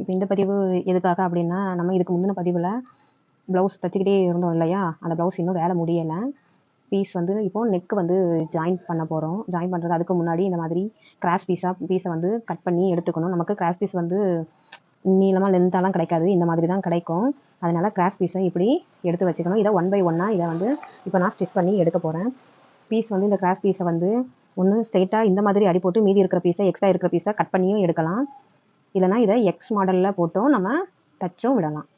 இப்போ இந்த பதிவு எதுக்காக அப்படின்னா நம்ம இதுக்கு முந்தின பதிவில் ப்ளவுஸ் தைச்சிக்கிட்டே இருந்தோம் இல்லையா? அந்த ப்ளவுஸ் இன்னும் வேலை முடியலை. பீஸ் வந்து இப்போது நெக் வந்து ஜாயின் பண்ண போகிறோம் ஜாயின் பண்ணுறது அதுக்கு முன்னாடி இந்த மாதிரி கிராஸ் பீஸாக பீஸை வந்து கட் பண்ணி எடுத்துக்கணும். நமக்கு கிராஸ் பீஸ் வந்து நீளமாக லென்த்தாலாம் கிடைக்காது. இந்த மாதிரி தான் கிடைக்கும். அதனால் கிராஸ் பீஸை இப்படி எடுத்து வச்சுக்கணும். இதை ஒன் பை ஒன்னாக இதை வந்து இப்போ நான் ஸ்டிச் பண்ணி எடுக்க போகிறேன் பீஸ் வந்து இந்த கிராஸ் பீஸை வந்து ஒன்று ஸ்ட்ரெயிட்டாக இந்த மாதிரி அடி போட்டு மீதி இருக்கிற பீஸை எக்ஸ்ட்ரா இருக்கிற பீஸை கட் பண்ணியும் எடுக்கலாம். இல்லைனா இதை எக்ஸ் மாடலில் போட்டும் நம்ம தச்சும் விடலாம்.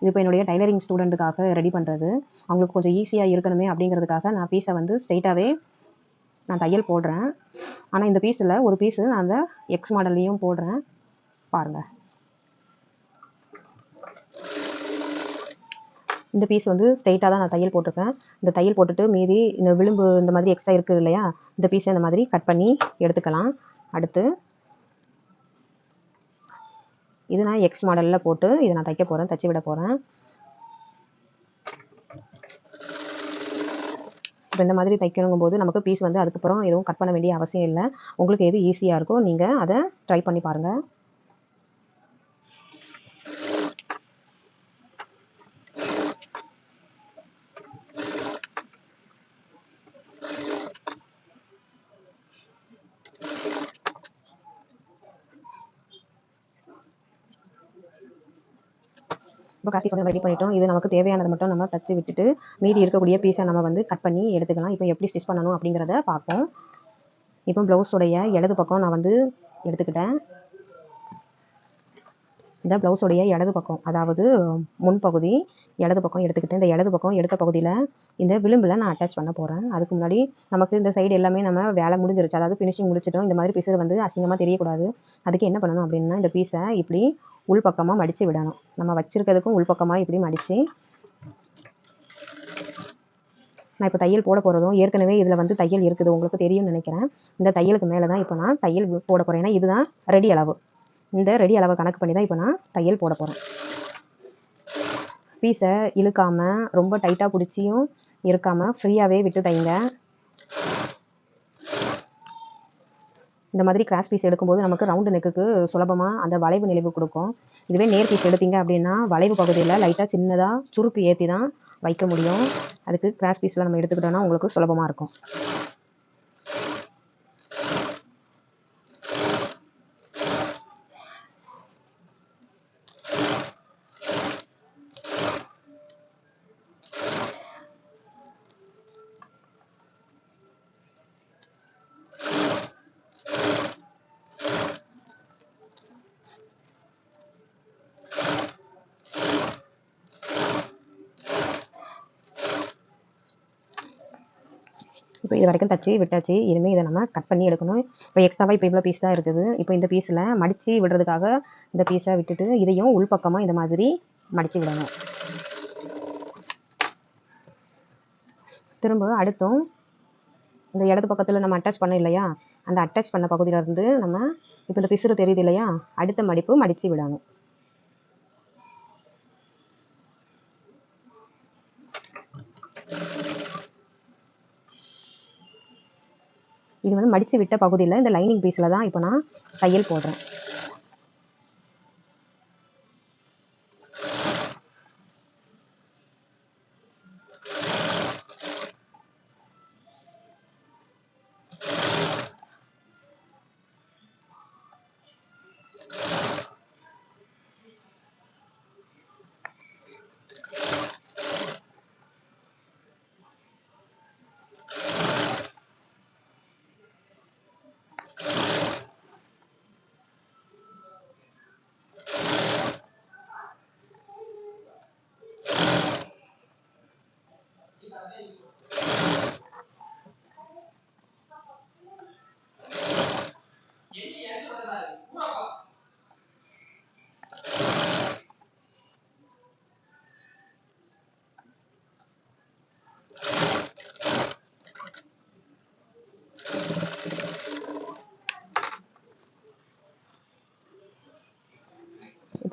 இது இப்போ என்னுடைய டைலரிங் ஸ்டூடெண்ட்டுக்காக ரெடி பண்ணுறது அவங்களுக்கு கொஞ்சம் ஈஸியாக இருக்கணுமே அப்படிங்கிறதுக்காக நான் பீஸை வந்து ஸ்ட்ரெயிட்டாகவே நான் தையல் போடுறேன். ஆனால் இந்த பீஸில் ஒரு பீஸு நான் அந்த எக்ஸ் மாடல்லையும் போடுறேன். பாருங்கள் இந்த பீஸ் வந்து ஸ்ட்ரெயிட்டாக தான் நான் தையல் போட்டிருக்கேன். இந்த தையல் போட்டுட்டு மீதி இந்த விளிம்பு இந்த மாதிரி எக்ஸ்ட்ரா இருக்குது இல்லையா? இந்த பீஸை இந்த மாதிரி கட் பண்ணி எடுத்துக்கலாம். அடுத்து இது நான் எக்ஸ் மாடலில் போட்டு இதை நான் தைக்க போகிறேன் தைச்சி விட போகிறேன் இப்போ இந்த மாதிரி தைக்கணுங்கும் போது நமக்கு பீஸ் வந்து அதுக்கப்புறம் எதுவும் கட் பண்ண வேண்டிய அவசியம் இல்லை. உங்களுக்கு எது ஈஸியாக இருக்கோ நீங்கள் அதை ட்ரை பண்ணி பாருங்கள் இப்போ காசி கொஞ்சம் ரெடி பண்ணிட்டோம். இது நமக்கு தேவையானதை மட்டும் நம்ம தச்சு விட்டுட்டு மீதி இருக்கக்கூடிய பீஸை நம்ம வந்து கட் பண்ணி எடுத்துக்கலாம். இப்போ எப்படி ஸ்டிச் பண்ணணும் அப்படிங்கிறத பார்ப்போம். இப்போ ப்ளவுஸோடைய இடது பக்கம் நான் வந்து எடுத்துக்கிட்டேன். இந்த ப்ளவுஸோடைய இடது பக்கம் அதாவது முன்பகுதி இடது பக்கம் எடுத்துக்கிட்டேன். இந்த இடது பக்கம் எடுத்த பகுதியில் இந்த விளிம்பில் நான் அட்டாச் பண்ண போகிறேன் அதுக்கு முன்னாடி நமக்கு இந்த சைடு எல்லாமே நம்ம வேலை முடிஞ்சிருச்சு. அதாவது ஃபினிஷிங் முடிச்சிட்டோம். இந்த மாதிரி பீஸு வந்து அசிங்கமாக தெரியக்கூடாது. அதுக்கு என்ன பண்ணணும் அப்படின்னா இந்த பீஸை இப்படி உள் பக்கமாக மடித்து விடணும். நம்ம வச்சிருக்கிறதுக்கும் உள் பக்கமாக இப்படி மடித்து நான் இப்போ தையல் போட போகிறதும் ஏற்கனவே இதில் வந்து தையல் இருக்குது உங்களுக்கு தெரியும்னு நினைக்கிறேன். இந்த தையலுக்கு மேலே தான் இப்போ நான் தையல் போட போகிறேன் ஏன்னா இதுதான் ரெடி அளவு. இந்த ரெடி அளவை கணக்கு பண்ணி தான் இப்போ நான் தையல் போட போகிறேன் பீஸை இழுக்காமல் ரொம்ப டைட்டாக பிடிச்சியும் இருக்காமல் ஃப்ரீயாகவே விட்டு தைங்க. இந்த மாதிரி கிராஸ் பீஸ் எடுக்கும்போது நமக்கு ரவுண்டு நெக்குக்கு சுலபமாக அந்த வளைவு நிலைவு கொடுக்கும். இதுவே நேர் பீஸ் எடுத்தீங்க அப்படின்னா வளைவு பகுதியில் லைட்டாக சின்னதாக சுருக்கு ஏற்றி தான் வைக்க முடியும். அதுக்கு கிராஸ் பீஸில் நம்ம எடுத்துக்கிட்டோன்னா உங்களுக்கு சுலபமாக இருக்கும். இப்போ இது வரைக்கும் தச்சு விட்டாச்சு. இனிமேல் இதை நம்ம கட் பண்ணி எடுக்கணும். இப்போ எக்ஸ்ட்ராவாக இப்போ இவ்வளோ பீஸ் தான் இருக்குது. இப்போ இந்த பீஸில் மடித்து விடுறதுக்காக இந்த பீஸை விட்டுட்டு இதையும் உள்பக்கமாக இந்த மாதிரி மடித்து விடணும். திரும்ப அடுத்தும் இந்த இடது பக்கத்தில் நம்ம அட்டாச் பண்ணோம் இல்லையா? அந்த அட்டாச் பண்ண பகுதியிலேருந்து நம்ம இப்போ இந்த பிசுறு தெரியுது இல்லையா? அடுத்த மடிப்பு மடித்து விடணும். இது வந்து மடித்து விட்ட பகுதியில் இந்த லைனிங் பீஸில் தான் இப்போ நான் தையல் போடுறேன்.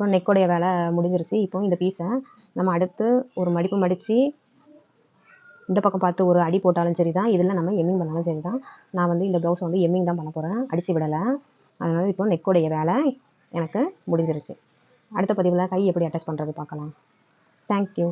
இப்போ நெக்கோடைய வேலை முடிஞ்சிருச்சு. இப்போ இந்த பீஸை நம்ம அடுத்து ஒரு மடிப்பு மடித்து இந்த பக்கம் பார்த்து ஒரு அடி போட்டாலும் சரி தான் இதில் நம்ம எம்மிங் பண்ணாலும் சரி தான் நான் வந்து இந்த ப்ளவுஸ் வந்து எம்மிங் தான் பண்ண போகிறேன் அடித்து விடலை. அதனால் இப்போ நெக்கோடைய வேலை எனக்கு முடிஞ்சிருச்சு. அடுத்த பதிவில் கை எப்படி அட்டாச் பண்ணுறது பார்க்கலாம். தேங்க்யூ